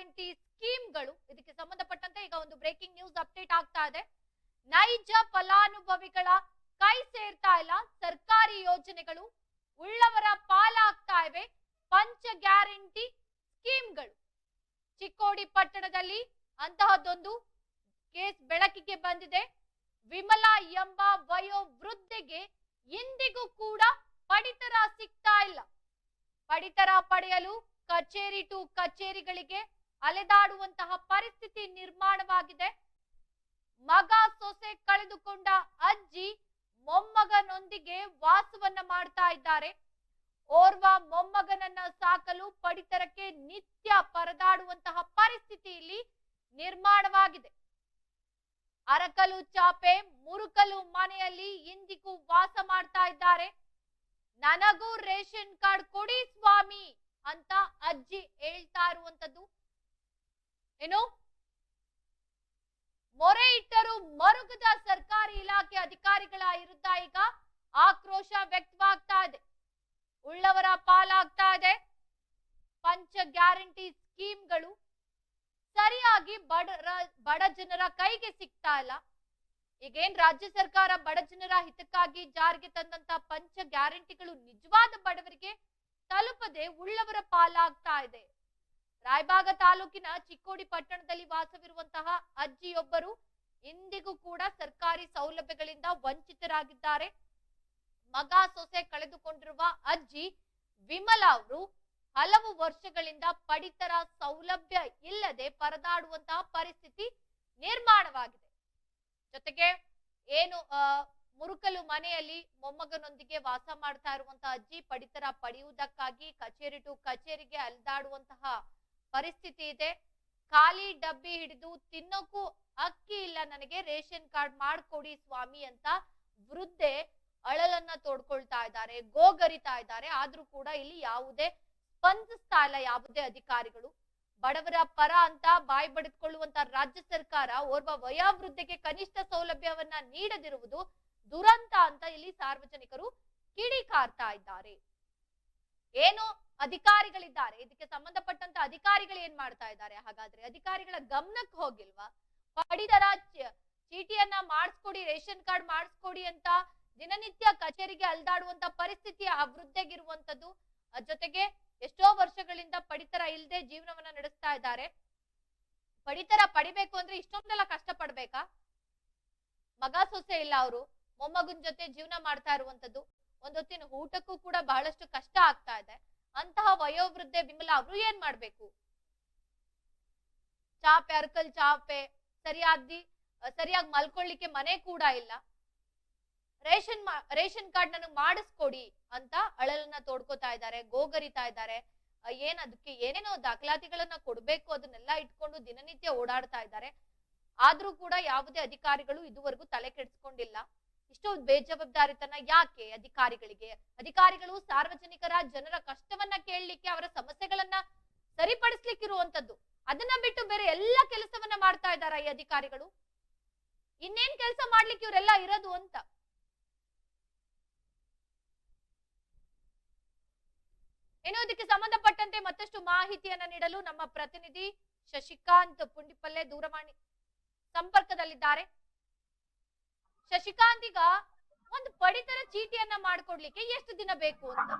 Guarantee ಸ್ಕೀಮ್ಗಳು ಇದಕ್ಕೆ ಸಂಬಂಧಪಟ್ಟಂತೆ ಈಗ ಒಂದು ಬ್ರೇಕಿಂಗ್ ನ್ಯೂಸ್ ಅಪ್ಡೇಟ್ ಆಗ್ತಾ ಇದೆ. ನೈಜ ಫಲಾನುಭವಿಗಳ ಕೈ ಸೇರ್ತಾ ಇಲ್ಲ. ಸರ್ಕಾರಿ ಯೋಜನೆಗಳು ಉಳ್ಳವರ ಪಾಲಾಗ್ತಾ ಇವೆ. ಪಂಚ ಗ್ಯಾರಂಟಿ ಸ್ಕೀಮ್ಗಳು ಚಿಕ್ಕೋಡಿ ಪಟ್ಟಣದಲ್ಲಿ ಅಂತಹದ್ದೊಂದು ಕೇಸ್ ಬೆಳಕಿಗೆ ಬಂದಿದೆ. ವಿಮಲಾ ಎಂಬ ವಯೋವೃದ್ಧೆಗೆ ಇಂದಿಗೂ ಕೂಡ ಪಡಿತರ ಸಿಗ್ತಾ ಇಲ್ಲ. ಪಡಿತರ ಪಡೆಯಲು ಕಚೇರಿ ಟು ಕಚೇರಿಗಳಿಗೆ ಅಲೆದಾಡುವಂತಹ ಪರಿಸ್ಥಿತಿ ನಿರ್ಮಾಣವಾಗಿದೆ. ಮಗ ಸೊಸೆ ಕಳೆದುಕೊಂಡ ಅಜ್ಜಿ ಮೊಮ್ಮಗನೊಂದಿಗೆ ವಾಸವನ್ನ ಮಾಡ್ತಾ ಇದ್ದಾರೆ. ಓರ್ವ ಮೊಮ್ಮಗನನ್ನ ಸಾಕಲು ಪಡಿತರಕ್ಕೆ ನಿತ್ಯ ಪರದಾಡುವಂತಹ ಪರಿಸ್ಥಿತಿ ಇಲ್ಲಿ ನಿರ್ಮಾಣವಾಗಿದೆ. ಅರಕಲು ಚಾಪೆ, ಮುರುಕಲು ಮನೆಯಲ್ಲಿ ಇಂದಿಗೂ ವಾಸ ಮಾಡ್ತಾ ಇದ್ದಾರೆ. ನನಗೂ ರೇಷನ್ ಕಾರ್ಡ್ ಕೊಡಿ ಸ್ವಾಮಿ ಅಂತ ಅಜ್ಜಿ ಹೇಳ್ತಾ ಇರುವಂತದ್ದು. ಏನು? ಮೊರೆ ಇಟ್ಟರು ಮರುಗದ ಸರ್ಕಾರಿ ಇಲಾಖೆ ಅಧಿಕಾರಿಗಳ ವಿರುದ್ಧ ಈಗ ಆಕ್ರೋಶ ವ್ಯಕ್ತವಾಗ್ತಾ ಇದೆ. ಉಳ್ಳವರ ಪಾಲಾಗ್ತಾ ಇದೆ. ಪಂಚ ಗ್ಯಾರಂಟಿ ಸ್ಕೀಮ್ಗಳು ಸರಿಯಾಗಿ ಬಡ ಬಡ ಜನರ ಕೈಗೆ ಸಿಗ್ತಾ ಇಲ್ಲ. ಈಗೇನ್ ರಾಜ್ಯ ಸರ್ಕಾರ ಬಡ ಜನರ ಹಿತಕ್ಕಾಗಿ ಜಾರಿಗೆ ತಂದಂತ ಪಂಚ ಗ್ಯಾರಂಟಿಗಳು ನಿಜವಾದ ಬಡವರಿಗೆ ತಲುಪದೆ ಉಳ್ಳವರ ಪಾಲಾಗ್ತಾ ಇದೆ. ರಾಯಬಾಗ ತಾಲೂಕಿನ ಚಿಕ್ಕೋಡಿ ಪಟ್ಟಣದಲ್ಲಿ ವಾಸವಿರುವಂತಹ ಅಜ್ಜಿಯೊಬ್ಬರು ಇಂದಿಗೂ ಕೂಡ ಸರ್ಕಾರಿ ಸೌಲಭ್ಯಗಳಿಂದ ವಂಚಿತರಾಗಿದ್ದಾರೆ. ಮಗ ಸೊಸೆ ಕಳೆದುಕೊಂಡಿರುವ ಅಜ್ಜಿ ವಿಮಲ ಅವರು ಹಲವು ವರ್ಷಗಳಿಂದ ಪಡಿತರ ಸೌಲಭ್ಯ ಇಲ್ಲದೆ ಪರದಾಡುವಂತಹ ಪರಿಸ್ಥಿತಿ ನಿರ್ಮಾಣವಾಗಿದೆ. ಜೊತೆಗೆ ಏನು ಮುರುಕಲು ಮನೆಯಲ್ಲಿ ಮೊಮ್ಮಗನೊಂದಿಗೆ ವಾಸ ಮಾಡ್ತಾ ಇರುವಂತಹ ಅಜ್ಜಿ ಪಡಿತರ ಪಡೆಯುವುದಕ್ಕಾಗಿ ಕಚೇರಿ ಟು ಕಚೇರಿಗೆ ಅಲೆದಾಡುವಂತಹ ಪರಿಸ್ಥಿತಿ ಇದೆ. ಖಾಲಿ ಡಬ್ಬಿ ಹಿಡಿದು ತಿನ್ನೋಕ್ಕೂ ಅಕ್ಕಿ ಇಲ್ಲ ನನಗೆ. ರೇಷನ್ ಕಾರ್ಡ್ ಮಾಡ್ಕೊಡಿ ಸ್ವಾಮಿ ಅಂತ ವೃದ್ಧೆ ಅಳಲನ್ನ ತೋಡ್ಕೊಳ್ತಾ ಇದ್ದಾರೆ, ಗೋಗರಿತಾ ಇದ್ದಾರೆ. ಆದ್ರೂ ಕೂಡ ಇಲ್ಲಿ ಯಾವುದೇ ಸ್ಪಂದಿಸ್ತಾ ಇಲ್ಲ ಯಾವುದೇ ಅಧಿಕಾರಿಗಳು. ಬಡವರ ಪರ ಅಂತ ಬಾಯಿ ಬಡಿದುಕೊಳ್ಳುವಂತ ರಾಜ್ಯ ಸರ್ಕಾರ ಓರ್ವ ವಯೋವೃದ್ಧೆಗೆ ಕನಿಷ್ಠ ಸೌಲಭ್ಯವನ್ನ ನೀಡದಿರುವುದು ದುರಂತ ಅಂತ ಇಲ್ಲಿ ಸಾರ್ವಜನಿಕರು ಕಿಡಿಕಾರ್ತಾ ಇದ್ದಾರೆ. ಏನು ಅಧಿಕಾರಿಗಳಿದ್ದಾರೆ. ಇದಕ್ಕೆ ಸಂಬಂಧಪಟ್ಟಂತ ಅಧಿಕಾರಿಗಳು ಏನ್ ಮಾಡ್ತಾ ಇದ್ದಾರೆ? ಹಾಗಾದ್ರೆ ಅಧಿಕಾರಿಗಳ ಗಮನಕ್ಕೆ ಹೋಗಿಲ್ವಾ? ಪಡಿತರ ಚೀಟಿಯನ್ನ ಮಾಡಿಸ್ಕೊಡಿ, ರೇಷನ್ ಕಾರ್ಡ್ ಮಾಡಿಸ್ಕೊಡಿ ಅಂತ ದಿನನಿತ್ಯ ಕಚೇರಿಗೆ ಅಲ್ದಾಡುವಂತ ಪರಿಸ್ಥಿತಿ ಆ ಅದ್ ಜೊತೆಗೆ ಎಷ್ಟೋ ವರ್ಷಗಳಿಂದ ಪಡಿತರ ಇಲ್ಲದೆ ಜೀವನವನ್ನ ನಡೆಸ್ತಾ ಇದ್ದಾರೆ. ಪಡಿತರ ಪಡಿಬೇಕು ಅಂದ್ರೆ ಇಷ್ಟೊಂದೆಲ್ಲ ಕಷ್ಟ ಪಡ್ಬೇಕಾ ಮಗ ಸೊಸೆ ಇಲ್ಲ ಅವರು, ಮೊಮ್ಮಗನ್ ಜೊತೆ ಜೀವನ ಮಾಡ್ತಾ ಇರುವಂತದ್ದು ಒಂದೊತ್ತಿನ ಊಟಕ್ಕೂ ಕೂಡ ಬಹಳಷ್ಟು ಕಷ್ಟ ಆಗ್ತಾ ಇದೆ. ಅಂತಹ ವಯೋವೃದ್ಧೆ ಬಿಮಲ ಅವರು ಏನ್ ಮಾಡ್ಬೇಕು? ಚಾಪೆ, ಅರ್ಕಲ್ ಚಾಪೆ ಸರಿಯಾದಿ ಸರಿಯಾಗಿ ಮಲ್ಕೊಳ್ಳಿಕ್ಕೆ ಮನೆ ಕೂಡ ಇಲ್ಲ. ರೇಷನ್ ರೇಷನ್ ಕಾರ್ಡ್ ನನಗೆ ಮಾಡಿಸ್ಕೊಡಿ ಅಂತ ಅಳಲನ್ನ ತೋಡ್ಕೋತಾ ಇದ್ದಾರೆ, ಗೋಗರಿತಾ ಇದ್ದಾರೆ. ಏನ್ ಅದಕ್ಕೆ ಏನೇನೋ ದಾಖಲಾತಿಗಳನ್ನ ಕೊಡ್ಬೇಕು ಅದನ್ನೆಲ್ಲ ಇಟ್ಕೊಂಡು ದಿನನಿತ್ಯ ಓಡಾಡ್ತಾ ಇದ್ದಾರೆ. ಆದ್ರೂ ಕೂಡ ಯಾವುದೇ ಅಧಿಕಾರಿಗಳು ಇದುವರೆಗೂ ತಲೆ ಕೆಡಿಸ್ಕೊಂಡಿಲ್ಲ. ಇಷ್ಟು ಬೇಜವಾಬ್ದಾರಿತನ ಯಾಕೆ ಅಧಿಕಾರಿಗಳಿಗೆ? ಅಧಿಕಾರಿಗಳು ಸಾರ್ವಜನಿಕರ ಜನರ ಕಷ್ಟವನ್ನ ಕೇಳಲಿಕ್ಕೆ ಅವರ ಸಮಸ್ಯೆಗಳನ್ನ ಸರಿಪಡಿಸ್ಲಿಕ್ಕಿರುವಂತದ್ದು. ಅದನ್ನ ಬಿಟ್ಟು ಬೇರೆ ಎಲ್ಲ ಕೆಲಸವನ್ನ ಮಾಡ್ತಾ ಇದಾರ ಈ ಅಧಿಕಾರಿಗಳು? ಇನ್ನೇನ್ ಕೆಲಸ ಮಾಡ್ಲಿಕ್ಕೆ ಇವರೆಲ್ಲ ಇರೋದು ಅಂತ? ಏನೋ ಇದಕ್ಕೆ ಸಂಬಂಧಪಟ್ಟಂತೆ ಮತ್ತಷ್ಟು ಮಾಹಿತಿಯನ್ನ ನೀಡಲು ನಮ್ಮ ಪ್ರತಿನಿಧಿ ಶಶಿಕಾಂತ್ ಪುಂಡಿಪಲ್ಲೆ ದೂರವಾಣಿ ಸಂಪರ್ಕದಲ್ಲಿದ್ದಾರೆ. ಶಶಿಕಾಂತ್ ಒಂದು ಪಡಿತರ ಚೀಟಿಯನ್ನ ಮಾಡ್ಕೊಡ್ಲಿಕ್ಕೆ ಎಷ್ಟು ದಿನ ಬೇಕು ಅಂತ?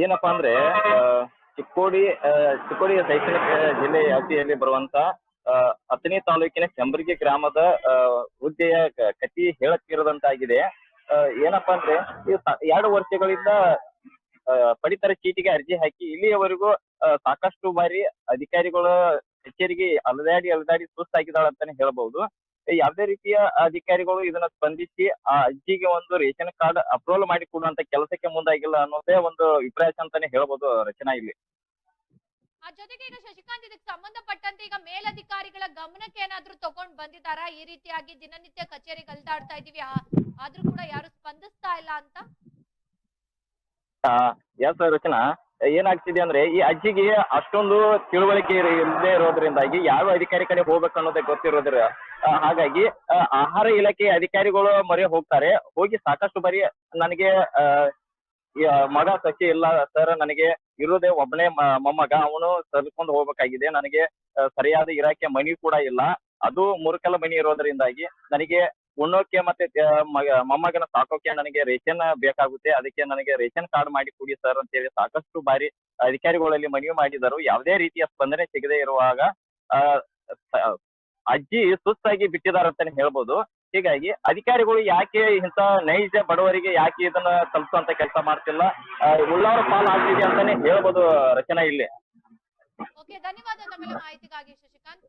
ಏನಪ್ಪಾ ಅಂದ್ರೆ ಚಿಕ್ಕೋಡಿ ಆ, ಚಿಕ್ಕೋಡಿ ಶೈಕ್ಷಣಿಕ ಜಿಲ್ಲೆ ವ್ಯಾಪ್ತಿಯಲ್ಲಿ ಬರುವಂತ ಆ, ಅಥಣಿ ತಾಲೂಕಿನ ಕೆಂಬರ್ಗಿ ಗ್ರಾಮದ ಆ, ಹುದ್ದೆಯ ಕ- ಕತಿ ಹೇಳಕ್ಕಿರದಂತಾಗಿದೆ. ಏನಪ್ಪಾ ಅಂದ್ರೆ ಎರಡು ವರ್ಷಗಳಿಂದ ಆ, ಪಡಿತರ ಚೀಟಿಗೆ ಅರ್ಜಿ ಹಾಕಿ ಇಲ್ಲಿಯವರೆಗೂ ಸಾಕಷ್ಟು ಬಾರಿ ಅಧಿಕಾರಿಗಳು ಕಚೇರಿಗೆ ಅಲದಾಡಿ ಅಲದಾಡಿ ಸುಸ್ತಾಗಿದ್ದಾಳೆ ಅಂತಾನೆ ಹೇಳ್ಬಹುದು ಯಾವುದೇ ರೀತಿಯ ಅಧಿಕಾರಿಗಳು ಇದನ್ನ ಸ್ಪಂದಿಸಿ ಆ ಅಜ್ಜಿಗೆ ಒಂದು ರೇಷನ್ ಕಾರ್ಡ್ ಅಪ್ರೂವಲ್ ಮಾಡಿ ಕೊಡುವಂತ ಕೆಲಸಕ್ಕೆ ಮುಂದಾಗಿಲ್ಲ ಅನ್ನೋದೇ ಒಂದು ವಿಪರ್ಯಾಸ ಅಂತಾನೆ ಹೇಳ್ಬೋದು ರಚನಾ ಇಲ್ಲಿ. ಜೊತೆಗೆ ಈಗ ಶಶಿಕಾಂತ್ ಇದಕ್ಕೆ ಸಂಬಂಧಪಟ್ಟಂತೆ ಈಗ ಮೇಲಧಿಕಾರಿಗಳ ಗಮನಕ್ಕೆ ಏನಾದ್ರೂ ತಗೊಂಡ್ ಬಂದಿದಾರಾ ಈ ರೀತಿಯಾಗಿ ದಿನನಿತ್ಯ ಕಚೇರಿಗೆ ಅಲ್ದಾಡ್ತಾ ಇದೀವಿ. ಆದ್ರೂ ಕೂಡ ಯಾರು ಸ್ಪಂದಿಸ್ತಾ ಇಲ್ಲ ಅಂತ? ಎಸ್ ರಚನಾ ಏನಾಗ್ತಿದೆ ಅಂದ್ರೆ ಈ ಅಜ್ಜಿಗೆ ಅಷ್ಟೊಂದು ತಿಳುವಳಿಕೆ ಇಲ್ಲದೆ ಇರೋದ್ರಿಂದಾಗಿ ಯಾವ ಅಧಿಕಾರಿ ಕಡೆ ಹೋಗ್ಬೇಕು ಅನ್ನೋದೇ ಗೊತ್ತಿರೋದ್ರ ಹಾಗಾಗಿ ಆಹಾರ ಇಲಾಖೆ ಅಧಿಕಾರಿಗಳು ಮೊರೆ ಹೋಗ್ತಾರೆ. ಹೋಗಿ ಸಾಕಷ್ಟು ಬಾರಿ ನನಗೆ ಮಗ ಸಖಿ ಇಲ್ಲ, ಸರ್ ನನಗೆ ಇರೋದೇ ಒಬ್ಬನೇ ಮೊಮ್ಮಗ, ಅವನು ಸಲ್ಕೊಂಡು ಹೋಗ್ಬೇಕಾಗಿದೆ. ನನಗೆ ಸರಿಯಾದ ಇರಾಕೆ ಮನಿ ಕೂಡ ಇಲ್ಲ. ಅದು ಮುರುಕಲ ಮನಿ ಇರೋದ್ರಿಂದಾಗಿ ನನಗೆ ಉಣ್ಣೋಕೆ ಮತ್ತೆ ಮೊಮ್ಮಗನ ಸಾಕೋಕೆ ನನಗೆ ರೇಷನ್ ಬೇಕಾಗುತ್ತೆ. ಅದಕ್ಕೆ ನನಗೆ ರೇಷನ್ ಕಾರ್ಡ್ ಮಾಡಿ ಕೊಡಿ ಸರ್ ಅಂತ ಹೇಳಿ ಸಾಕಷ್ಟು ಬಾರಿ ಅಧಿಕಾರಿಗಳಲ್ಲಿ ಮನವಿ ಮಾಡಿದರು. ಯಾವುದೇ ರೀತಿಯ ಸ್ಪಂದನೆ ಸಿಗದೆ ಇರುವಾಗ ಅಜ್ಜಿ ಸುಸ್ತಾಗಿ ಬಿಟ್ಟಿದ್ದಾರೆ ಅಂತಾನೆ ಹೇಳ್ಬೋದು. ಹೀಗಾಗಿ ಅಧಿಕಾರಿಗಳು ಯಾಕೆ ಇಂತ ನೈಜ ಬಡವರಿಗೆ ಯಾಕೆ ಇದನ್ನ ತಲುಪುವಂತ ಕೆಲಸ ಮಾಡ್ತಿಲ್ಲ? ಉಳ್ಳಾರ ಪಾಲು ಆಗ್ತಿದೆ ಅಂತಾನೆ ಹೇಳ್ಬೋದು ರಚನಾ ಇಲ್ಲಿ. ಧನ್ಯವಾದ. ಮಾಹಿತಿಗಾಗಿ ಶಶಿಕಾಂತ್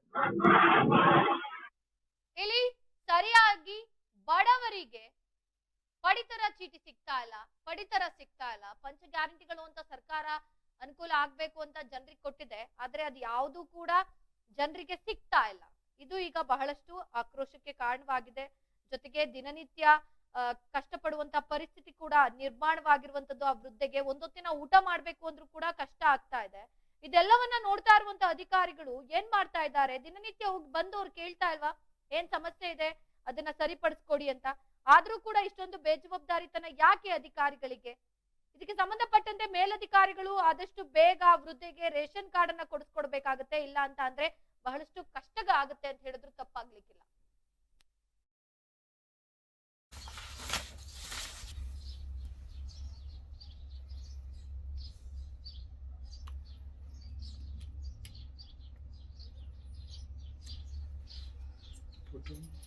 ಇಲ್ಲಿ ಸರಿಯಾಗಿ ಬಡವರಿಗೆ ಪಡಿತರ ಚೀಟಿ ಸಿಗ್ತಾ ಇಲ್ಲ, ಪಡಿತರ ಸಿಗ್ತಾ ಇಲ್ಲ. ಪಂಚ ಗ್ಯಾರಂಟಿಗಳು ಅಂತ ಸರ್ಕಾರ ಅನುಕೂಲ ಆಗ್ಬೇಕು ಅಂತ ಜನರಿಗೆ ಕೊಟ್ಟಿದೆ, ಆದ್ರೆ ಅದು ಯಾವುದು ಕೂಡ ಜನರಿಗೆ ಸಿಗ್ತಾ ಇಲ್ಲ. ಇದು ಈಗ ಬಹಳಷ್ಟು ಆಕ್ರೋಶಕ್ಕೆ ಕಾರಣವಾಗಿದೆ. ಜೊತೆಗೆ ದಿನನಿತ್ಯ ಕಷ್ಟಪಡುವಂತ ಪರಿಸ್ಥಿತಿ ಕೂಡ ನಿರ್ಮಾಣವಾಗಿರುವಂತದ್ದು, ಆ ವೃದ್ಧೆಗೆ ಒಂದೊತ್ತಿನ ಊಟ ಮಾಡ್ಬೇಕು ಅಂದ್ರೂ ಕೂಡ ಕಷ್ಟ ಆಗ್ತಾ ಇದೆ. ಇದೆಲ್ಲವನ್ನ ನೋಡ್ತಾ ಇರುವಂತ ಅಧಿಕಾರಿಗಳು ಏನ್ ಮಾಡ್ತಾ ಇದ್ದಾರೆ? ದಿನನಿತ್ಯ ಹೋಗಿ ಬಂದು ಅವ್ರು ಕೇಳ್ತಾ ಇಲ್ವಾ? ಏನ್ ಸಮಸ್ಯೆ ಇದೆ? ಅದನ್ನ ಸರಿಪಡಿಸ್ಕೊಡಿ ಅಂತ. ಆದ್ರೂ ಕೂಡ ಇಷ್ಟೊಂದು ಬೇಜವಾಬ್ದಾರಿತನ ಯಾಕೆ ಅಧಿಕಾರಿಗಳಿಗೆ? ಇದಕ್ಕೆ ಸಂಬಂಧಪಟ್ಟಂತೆ ಮೇಲಧಿಕಾರಿಗಳು ಆದಷ್ಟು ಬೇಗ ವೃದ್ಧೆಗೆ ರೇಷನ್ ಕಾರ್ಡ್ ಅನ್ನ ಕೊಡಿಸ್ಕೊಡ್ಬೇಕಾಗತ್ತೆ, ಇಲ್ಲ ಅಂತ ಅಂದ್ರೆ ಬಹಳಷ್ಟು ಕಷ್ಟಗ ಆಗುತ್ತೆ ಅಂತ ಹೇಳಿದ್ರು ತಪ್ಪಾಗ್ಲಿಕ್ಕಿಲ್ಲ. Thank you.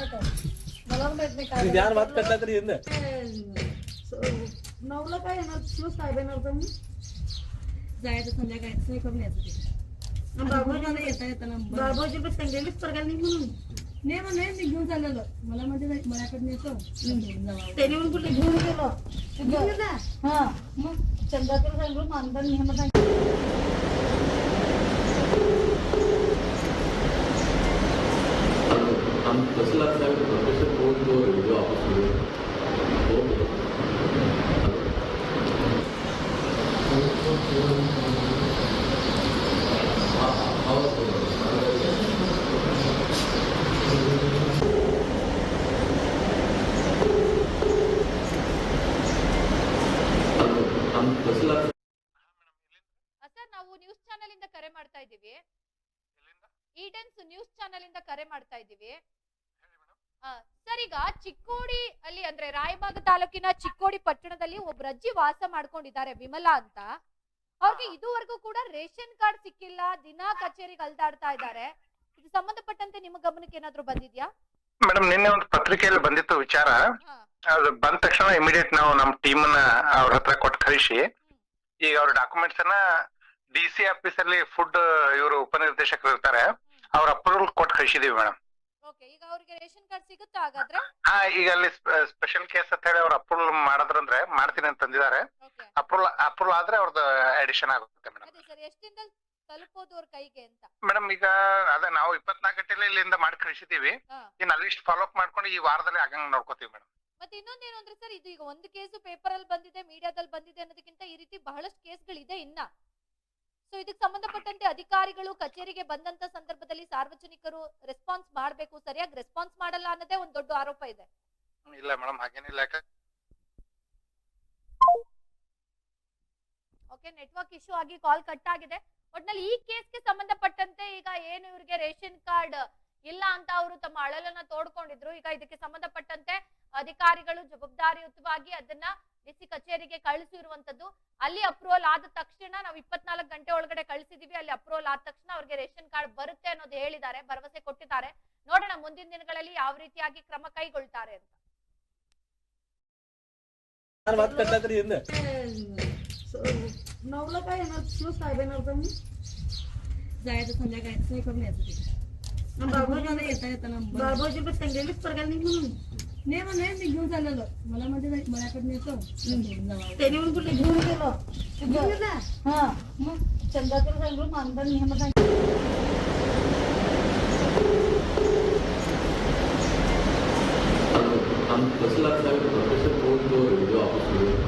मला माहीत काय ज्ञान वाद करता तरी येत नऊला काय येणार? तू साहेबांवर जाऊन जायचं संध्याकाळचं हे करून यायचं तिकडे. येता येता नंबर बाबाजी पण संगेलीच परगाली म्हणून नाही मग नाही मी घेऊन मला म्हणजे मलाकडे येतो. घेऊन जावा त्याने कुठे घेऊन गेलो. हा. मग चंद्रापूर सांगू मानधन नियमन ಅಂತ ತಹಸೀಲ್ದಾರ್ ಸಾಹೇಬ್ರ ಪರ್ಮಿಷನ್ ತೊಗೊಂಡು ಇದು ಆಫೀಸ್ಗೆ ಸರ್ ನಾವು ನ್ಯೂಸ್ ಚಾನೆಲ್ ಇಂದ ಕರೆ ಮಾಡ್ತಾ ಇದ್ದೀವಿ. ಈಡೆನ್ಸ್ ನ್ಯೂಸ್ ಚಾನೆಲ್ ಇಂದ ಕರೆ ಮಾಡ್ತಾ ಇದ್ದೀವಿ. ಸರ್ ಈಗ ಚಿಕ್ಕೋಡಿ ಅಲ್ಲಿ ಅಂದ್ರೆ ರಾಯಬಾಗ ತಾಲೂಕಿನ ಚಿಕ್ಕೋಡಿ ಪಟ್ಟಣದಲ್ಲಿ ಒಬ್ರು ಅಜ್ಜಿ ವಾಸ ಮಾಡ್ಕೊಂಡಿದ್ದಾರೆ ವಿಮಲಾ ಅಂತ. ಅವ್ರಿಗೆ ಇದುವರೆಗೂ ಕೂಡ ರೇಷನ್ ಕಾರ್ಡ್ ಸಿಕ್ಕಿಲ್ಲ ದಿನಾ ಕಚೇರಿಗೆ ಅಲ್ದಾಡ್ತಾ ಇದ್ದಾರೆ. ಇದು ಸಂಬಂಧಪಟ್ಟಂತೆ ನಿಮ್ಮ ಗಮನಕ್ಕೆ ಏನಾದ್ರು ಬಂದಿದ್ಯಾ? ಮೇಡಮ್ ನಿನ್ನೆ ಒಂದು ಪತ್ರಿಕೆಯಲ್ಲಿ ಬಂದಿತ್ತು ವಿಚಾರ. ಅದು ಬಂದ ತಕ್ಷಣ ಇಮಿಡಿಯೇಟ್ ನಾವು ನಮ್ಮ ಟೀಮ್ ಅನ್ನ ಅವ್ರ ಹತ್ರ ಕೊಟ್ಟು ಕಳಿಸಿ. ಈಗ ಅವ್ರ ಡಾಕ್ಯುಮೆಂಟ್ಸ್ ಅನ್ನ ಡಿ ಸಿ ಆಫೀಸ್ ಅಲ್ಲಿ ಫುಡ್ ಇವರು ಉಪನಿರ್ದೇಶಕರು ಇರ್ತಾರೆ. ಅವ್ರ ಅಪ್ರೂವಲ್ ಕೊಟ್ಟು ಕಳಿಸಿದೀವಿ ಮೇಡಮ್ ಓಕೆ ಈಗ ಅವ್ರಿಗೆ ರೇಷನ್ ಕಾರ್ಡ್ ಸಿಗುತ್ತಾ ಹಾಗಾದ್ರೆ? ಹಾ ಈಗ ಅಲ್ಲಿ ಸ್ಪೆಷಲ್ ಕೇಸ್ ಅಂತ ಹೇಳಿ ಅವ್ರು ಅಪ್ರೂವಲ್ ಮಾಡಿದ್ರಂದ್ರೆ ಮಾಡ್ತೀನಿ ಅಂತ ತಂದಿದ್ದಾರೆ. ಓಕೆ. ಅಪ್ರೂವಲ್ ಅಪ್ರೂವಲ್ ಆದ್ರೆ ಅವ್ರದ್ದು ಅಡಿಷನ್ ಆಗುತ್ತೆ ಮೇಡಮ್ ಅದೇ ಸರ್ ಎಷ್ಟು ದಿನದಲ್ಲಿ ತಲುಪೋದು ಅವ್ರ ಕೈಗೆ ಅಂತ? ಮೇಡಮ್ ಈಗ ಅದೇ ನಾವು ಇಪ್ಪತ್ನಾಲ್ಕು ಗಂಟೆಲಿ ಇಲ್ಲಿಂದ ಮಾಡಿ ಕಳಿಸಿದೀವಿ ಹಾ. ಇನ್ನು ಅಲ್ಲಿ ಫಾಲೋ ಅಪ್ ಮಾಡ್ಕೊಂಡು ಈ ವಾರದಲ್ಲಿ ಆಗಂಗ್ ನೋಡ್ಕೋತೀವಿ ಮೇಡಮ್ ಮತ್ತೆ ಇನ್ನೊಂದೇನು ಅಂದ್ರೆ ಸರ್ ಇದು ಈಗ ಒಂದು ಕೇಸು ಪೇಪರ್ ಅಲ್ಲಿ ಬಂದಿದೆ ಮೀಡಿಯಾದಲ್ಲಿ ಬಂದಿದೆ ಅನ್ನೋದಕ್ಕಿಂತ ಈ ರೀತಿ ಬಹಳಷ್ಟು ಕೇಸ್ಗಳಿದೆ ಇನ್ನ. ಸೊ ಇದಕ್ಕೆ ಸಂಬಂಧಪಟ್ಟಂತೆ ಅಧಿಕಾರಿಗಳು ಕಚೇರಿಗೆ ಬಂದಂತ ಸಂದರ್ಭದಲ್ಲಿ ಸಾರ್ವಜನಿಕರು ರೆಸ್ಪಾನ್ಸ್ ಮಾಡಬೇಕು ಸರಿಯಾಗಿ ರೆಸ್ಪಾನ್ಸ್ ಮಾಡಲ್ಲ ಅನ್ನೋದೇ ಒಂದು ದೊಡ್ಡ ಆರೋಪ ಇದೆ. ಇಲ್ಲ ಮೇಡಮ್ ಹಾಗೇನಿಲ್ಲ. ಓಕೆ ನೆಟ್ವರ್ಕ್ ಇಶ್ಯೂ ಆಗಿ ಕಾಲ್ ಕಟ್ ಆಗಿದೆ. ಒಟ್ನಲ್ಲಿ ಈ ಕೇಸ್ಗೆ ಸಂಬಂಧಪಟ್ಟಂತೆ ಈಗ ಏನು ಇವ್ರಿಗೆ ರೇಷನ್ ಕಾರ್ಡ್ ಇಲ್ಲ ಅಂತ ಅವರು ತಮ್ಮ ಅಳಲನ್ನ ತೋಡ್ಕೊಂಡಿದ್ರು. ಈಗ ಇದಕ್ಕೆ ಸಂಬಂಧಪಟ್ಟಂತೆ ಅಧಿಕಾರಿಗಳು ಜವಾಬ್ದಾರಿಯುತವಾಗಿ ಅದನ್ನ ಡಿಸಿ ಕಚೇರಿಗೆ ಕಳಿಸಿರುವಂತದ್ದು ಅಲ್ಲಿ ಅಪ್ರೂವಲ್ ಆದ ತಕ್ಷಣ ನಾವು ಇಪ್ಪತ್ನಾಲ್ಕು ಗಂಟೆ ಒಳಗಡೆ ಕಳಿಸಿದೀವಿ ಅಲ್ಲಿ ಅಪ್ರೂವಲ್ ಆದ ತಕ್ಷಣ ಅವ್ರಿಗೆ ರೇಷನ್ ಕಾರ್ಡ್ ಬರುತ್ತೆ ಅನ್ನೋದು ಹೇಳಿದ್ದಾರೆ ಭರವಸೆ ಕೊಟ್ಟಿದ್ದಾರೆ ನೋಡೋಣ ಮುಂದಿನ ದಿನಗಳಲ್ಲಿ ಯಾವ ರೀತಿಯಾಗಿ ಕ್ರಮ ಕೈಗೊಳ್ತಾರೆ ಅಂತ यार बात करता तरी येत नऊला काय येणार शिव साहेब येणार तुम्ही जायचं संध्याकाळी सोय करून यायचं तिथे बाबूला येता येताना बरं. बाबाजी पण संध्याकाळीच परगाल नाही म्हणून नाही मग नाही मी घेऊन चाललेलो. मला म्हणजे येतो. त्याने म्हणून कुठे घेऊन गेलो? घेऊन गेला? हा. मग? चंद्रापूर सांगून मानधन नेहमी हम तहसीलदार साहेब प्रोफेसर कोण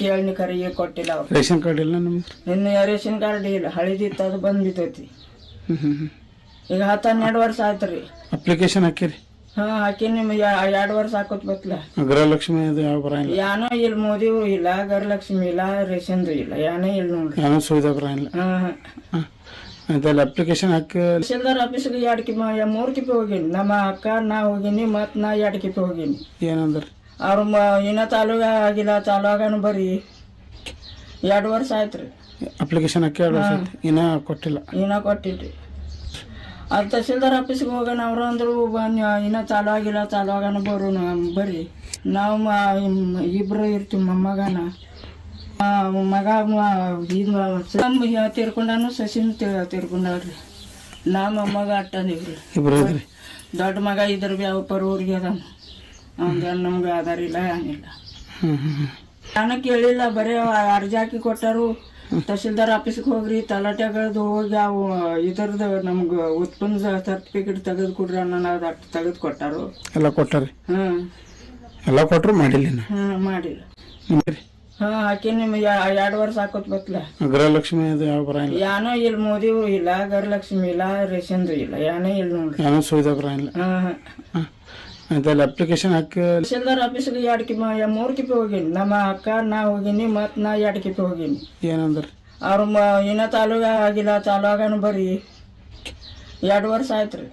ಕೇಳಿ ಕರಿಗೆ ಕೊಟ್ಟಿಲ್ಲ ಅವ್ರು. ರೇಷನ್ ಕಾರ್ಡ್ ಇಲ್ಲ ನಿಮ್ಮ ಇನ್ನು ರೇಷನ್ ಕಾರ್ಡ್ ಇಲ್ಲ ಹಳಿದಿತ್ತು ಅದು ಬಂದ್ ಬಿದ್ದೈತಿ ಹ್ಞೂ ಹ್ಞೂ ಈಗ ಹತ್ತು ಹನ್ನೆರಡು ವರ್ಷ ಆಯ್ತು ರೀ ಅಪ್ಲಿಕೇಶನ್ ಹಾಕಿರಿ. ಹಾ ಹಾಕಿ ನಿಮ್ಗೆ ಎರಡು ವರ್ಷ ಹಾಕೋತ್ ಬತ್ಲ ಗೃಹಲಕ್ಷ್ಮಿ ಅದು ಯಾವ ಬರಂಗಿಲ್ಲ ಯಾನೋ ಇಲ್ಲಿ ಮೋದಿವು ಇಲ್ಲ ಗರಲಕ್ಷ್ಮಿ ಇಲ್ಲ ರೇಷನ್ದು ಇಲ್ಲ ಯಾನೇ ಇಲ್ಲ ನೋಡ್ರಿ. ನಾನು ಸುವಿಧಾ ಬರಂಗಿಲ್ಲ ಹಾ ಹಾಂ. ಅದೆಲ್ಲ ಅಪ್ಲಿಕೇಶನ್ ಹಾಕಿ ತಹಸೀಲ್ದಾರ್ ಆಫೀಸ್ಗೆ ಎರಡು ಕಿಪ್ಪ ಮೂರು ಕಿಪಿ ಹೋಗೀನಿ. ನಮ್ಮ ಅಕ್ಕ ನಾ ಹೋಗಿನಿ ಮತ್ತು ನಾ ಎರಡು ಕಿಪಿ ಹೋಗಿನಿ. ಏನಂದ್ರೆ? ಅವ್ರು ಮ ಇನ್ನೂ ತಾಲೂಕ ಆಗಿಲ್ಲ ಚಾಲೂ ಆಗಾನು ಬರ್ರಿ ಎರಡು ವರ್ಷ ಆಯ್ತು ರೀ ಅಪ್ಲಿಕೇಶನ್ ಹಾಕಿ ಎರಡು ವರ್ಷ ಆಯ್ತು. ಇನ್ನೂ ಕೊಟ್ಟಿಲ್ಲ. ಇನ್ನೂ ಕೊಟ್ಟಿದ್ರಿ ಅದು ತಹಸೀಲ್ದಾರ್ ಆಫೀಸ್ಗೆ ಹೋಗೋಣ ಅವರು ಅಂದರು ಇನ್ನೂ ಚಾಲು ಆಗಿಲ್ಲ ಚಾಲೂ ಆಗೋಣ ಬರು ಬರ್ರಿ ನಾವು ಮ- ಇಬ್ರು ಇರ್ತೀವಿ ಮೊಮ್ಮಗನ ಆ, ಮಗ ಇದು ತೀರ್ಕೊಂಡಾನು ಸಸಿನ ತೀರ್ಕೊಂಡಾಳ್ರಿ. ನಾ ಮೊಮ್ಮಗ ಅಟ್ಟಂದಿವ್ರಿ ಇಬ್ರು ಇದ್ರಿ? ದೊಡ್ಡ ಮಗ ಇದ್ರ ಬಿ ಪರ ಊರಿಗೆ ಅದಾನ. ಅವ್ನ ನಮ್ಗೆ ಆಧಾರ ಇಲ್ಲ ಏನಿಲ್ಲ. ಹ್ಞೂ ಹ್ಞೂ ನಾನು ಕೇಳಿಲ್ಲ ಬರೀ ಅರ್ಜಿ ಹಾಕಿ ಕೊಟ್ಟರು. ತಹಸೀಲ್ದಾರ್ ಆಫೀಸ್ಗೆ ಹೋಗ್ರಿ ತಲಾಟೆಗಳದ್ದು ಹೋಗಿ ಅವು ಇದರದ ನಮ್ಗೆ ಉತ್ಪನ್ನ ಸರ್ಟಿಫಿಕೇಟ್ ತೆಗೆದು ಕೊಡ್ರಿ ಅನ್ನೋದು ಅಷ್ಟು ತೆಗೆದು ಕೊಟ್ಟಾರು. ಎಲ್ಲ ಕೊಟ್ಟಾರಿ? ಹ್ಞೂ ಎಲ್ಲ ಕೊಟ್ಟರು ಮಾಡಿಲ್ಲ ಇನ್ನು? ಹ್ಞೂ ಮಾಡಿಲ್ಲ. ಹ್ಞೂ ಹಾಂ ಹಾಕಿ ನಿಮ್ಗೆ ಎರಡು ವರ್ಷ ಹಾಕೋತ್ ಬತ್ಲ. ಗೃಹಲಕ್ಷ್ಮಿ ಅದು ಯಾವ ಬರಂಗಿಲ್ಲ? ಯಾನೋ ಇಲ್ಲಿ ಮೋದಿವು ಇಲ್ಲ ಗರಲಕ್ಷ್ಮಿ ಇಲ್ಲ ರೇಷನ್ದು ಇಲ್ಲ ಯಾನೇ ಇಲ್ಲ ನೋಡ್ರಿ. ಏನೋ ಸುವಿಧಾ ಬರಂಗಿಲ್ಲ? ಹಾಂ. ಹಾಂ. ಅದೆಲ್ಲ ಅಪ್ಲಿಕೇಶನ್ ಹಾಕಿ ತಹಸೀಲ್ದಾರ್ ಆಫೀಸ್ಗೆ ಎರಡು ಕಿಪಿ ಮೂರು ಕಿಪಿ ಹೋಗಿನಿ. ನಮ್ಮ ಅಕ್ಕ ನಾ ಹೋಗಿನಿ ಮತ್ತು ನಾ ಎರಡು ಕಿಪಿ ಹೋಗಿನಿ. ಏನಂದ್ರೆ? ಅವ್ರು ಮ ಇನ್ನೂ ತಾಲೂಕ ಆಗಿಲ್ಲ ಚಾಲು ಬರಿ ಎರಡು ವರ್ಷ ಆಯ್ತು ರೀ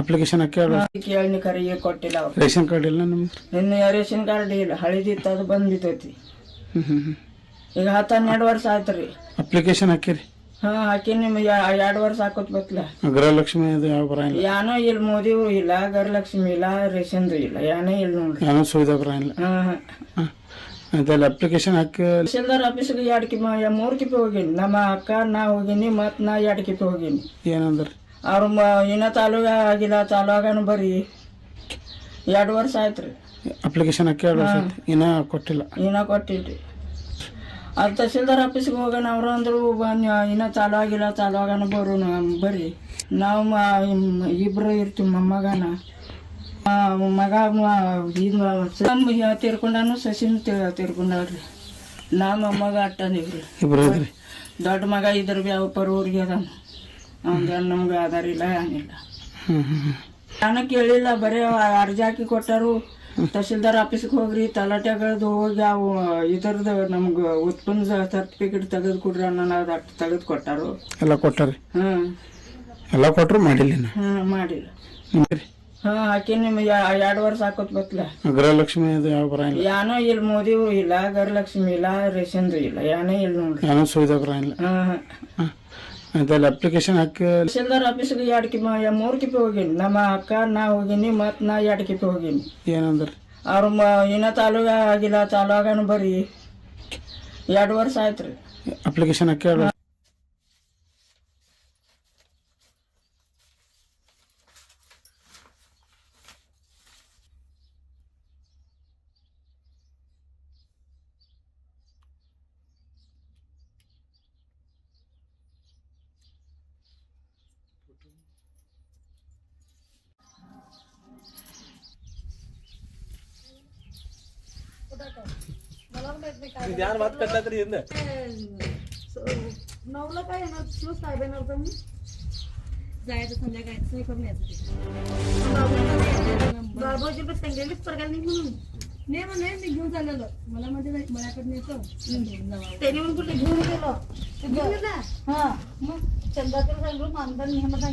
ಅಪ್ಲಿಕೇಶನ್ ಹಾಕಿ ಕರಿಗೆ ಕೊಟ್ಟಿಲ್ಲ ಅವ್ರು. ರೇಷನ್ ಕಾರ್ಡ್ ಇಲ್ಲ ನಿಮ್ಗೆ ಇನ್ನು ರೇಷನ್ ಕಾರ್ಡ್ ಇಲ್ಲ. ಹಳಿದಿತ್ತು ಅದು ಬಂದಿತ್ತೈತಿ ಬಿದ್ದೈತಿ ಹ್ಞೂ ಹ್ಞೂ ಹ್ಞೂ ಈಗ ಹತ್ತು ಹನ್ನೆರಡು ವರ್ಷ ಆಯ್ತು ರೀ ಅಪ್ಲಿಕೇಶನ್ ಹಾಕಿರಿ. ಹಾಂ ಹಾಕಿ ನಿಮ್ಗೆ ಎರಡು ವರ್ಷ ಹಾಕೋತ್ ಬತ್ಲ ಗೃಹಲಕ್ಷ್ಮಿ ಅದು ಯಾವ ಇಲ್ಲ ಯಾನೋ ಇಲ್ಲಿ ಮೋದಿವು ಇಲ್ಲ ಗರಲಕ್ಷ್ಮಿ ಇಲ್ಲ ರೇಷನ್ದು ಇಲ್ಲ ಯಾನೇ ಇಲ್ಲ ನೋಡ್ರಿ. ಏನೋ ಸುವಿಧಾ ಬರಂಗಿಲ್ಲ ಹಾಂ ಹಾಂ. ಅದೆಲ್ಲ ಅಪ್ಲಿಕೇಶನ್ ಹಾಕಿ ತಹಸೀಲ್ದಾರ್ ಆಫೀಸ್ಗೆ ಎರಡು ಕಿಪಿ ಮೂರು ಕಿಪಿ ಹೋಗೀನಿ. ನಮ್ಮ ಅಕ್ಕ ನಾ ಹೋಗೀನಿ ಮತ್ತು ನಾ ಎರಡು ಕಿಪಿ ಹೋಗೀನಿ. ಏನಂದ್ರೆ? ಅವ್ರು ಮ ಇನ್ನ ತಾಲೂಕ ಆಗಿಲ್ಲ ತಾಲೂಕನು ಬರೀ ಎರಡು ವರ್ಷ ಆಯ್ತು ರೀ ಅಪ್ಲಿಕೇಶನ್ ಹಾಕಿ ಎರಡು ವರ್ಷ ಆಯ್ತು. ಇನ್ನೂ ಕೊಟ್ಟಿಲ್ಲ. ಇನ್ನೂ ಕೊಟ್ಟಿದ್ರಿ ಅದು ತಹಸೀಲ್ದಾರ್ ಆಫೀಸ್ಗೆ ಹೋಗೋಣ ಅವರು ಅಂದರು ಇನ್ನೂ ಚಾಲು ಆಗಿಲ್ಲ ಚಾಲು ಆಗೋಣ ಬರು ಬರ್ರಿ. ನಾವು ಇಬ್ಬರು ಇರ್ತೀವಿ ಮೊಮ್ಮಗನ ಮಗ ಇದು ತೀರ್ಕೊಂಡಾನು ಸಸಿನ ತೀರ್ಕೊಂಡ್ರಿ ನಾ ಮೊಮ್ಮಗ ಇದ್ರಿ? ದೊಡ್ಡ ಮಗ ಇದ್ರು ಬಿ ಅವ ಊರಿಗೆ ಅದಾನ. ಅವ್ನ ನಮ್ಗೆ ಆಧಾರ ಇಲ್ಲ ಏನಿಲ್ಲ ನಾನು ಕೇಳಿಲ್ಲ ಬರೀ ಅರ್ಜಿ ಹಾಕಿ ಕೊಟ್ಟಾರು. ತಹಸೀಲ್ದಾರ್ ಆಫೀಸ್ಗೆ ಹೋಗ್ರಿ ತಲಾಟೆಗಳದ್ದು ಹೋಗಿ ಅವು ಇದ್ರದ್ದು ನಮ್ಗೆ ಉತ್ಪನ್ನ ಸರ್ಟಿಫಿಕೇಟ್ ತೆಗೆದು ಕೊಡ್ರಿ ಅನ್ನೋದು ಅಷ್ಟು ತೆಗೆದು ಕೊಟ್ಟಾರು. ಎಲ್ಲ ಕೊಟ್ಟಾರಿ? ಹ್ಞೂ ಎಲ್ಲ ಕೊಟ್ಟರು ಮಾಡಿಲ್ಲ ಹಾಂ ಮಾಡಿಲ್ಲ. ಹಾಂ ಹಾಕಿ ನಿಮಗೆ ಎರಡು ವರ್ಷ ಹಾಕೋತ್ ಬತ್ಲ. ಗೃಹಲಕ್ಷ್ಮಿ ಅದು ಯಾವ ಬರಂಗಿಲ್ಲ ಯಾನೋ ಇಲ್ಲಿ ಮೋದಿವು ಇಲ್ಲ ಗೃಹಲಕ್ಷ್ಮಿ ಇಲ್ಲ ರೇಷನ್ದು ಇಲ್ಲ ಯಾನೇ ಇಲ್ಲ ನೋಡ್ರಿ. ಏನೋ ಸುವಿಧಾ ಬರಂಗಿಲ್ಲ ಹಾಂ. ಹಾಂ. ಅದೆಲ್ಲ ಅಪ್ಲಿಕೇಶನ್ ಹಾಕಿ ಆಫೀಸ್ಗೆ ಎರಡು ಕಿಪ್ಪ ಮೂರು ಕಿಪಿ ಹೋಗೀನಿ. ನಮ್ಮ ಅಕ್ಕ ನಾ ಹೋಗೀನಿ ಮತ್ತು ನಾ ಎರಡು ಕಿಪಿ ಹೋಗೀನಿ. ಏನಂದ್ರೆ? ಅವ್ರು ಮ ಇನ್ನ ತಾಲೂಕ ಆಗಿಲ್ಲ ಚಾಲು ಆಗಾನು ಬರ್ರಿ ಎರಡು ವರ್ಷ ಆಯ್ತು ರೀ ಅಪ್ಲಿಕೇಶನ್ ಹಾಕಿ ज्ञान करता तरी येत नवला काय येणार? तू साहेब येणार का मी? जायचं संध्याकाळचं हे करून यायचं बाबाजी पण सांगेलीच परगाल नाही म्हणून. नाही म्हणे मी घेऊन चाललेलो. मला म्हणजे मळ्याकडून येतो. त्याने म्हणून कुठे घेऊन गेलो? घेऊन हा. मग? चंद्राकडे सांगलो मानधन नेहमी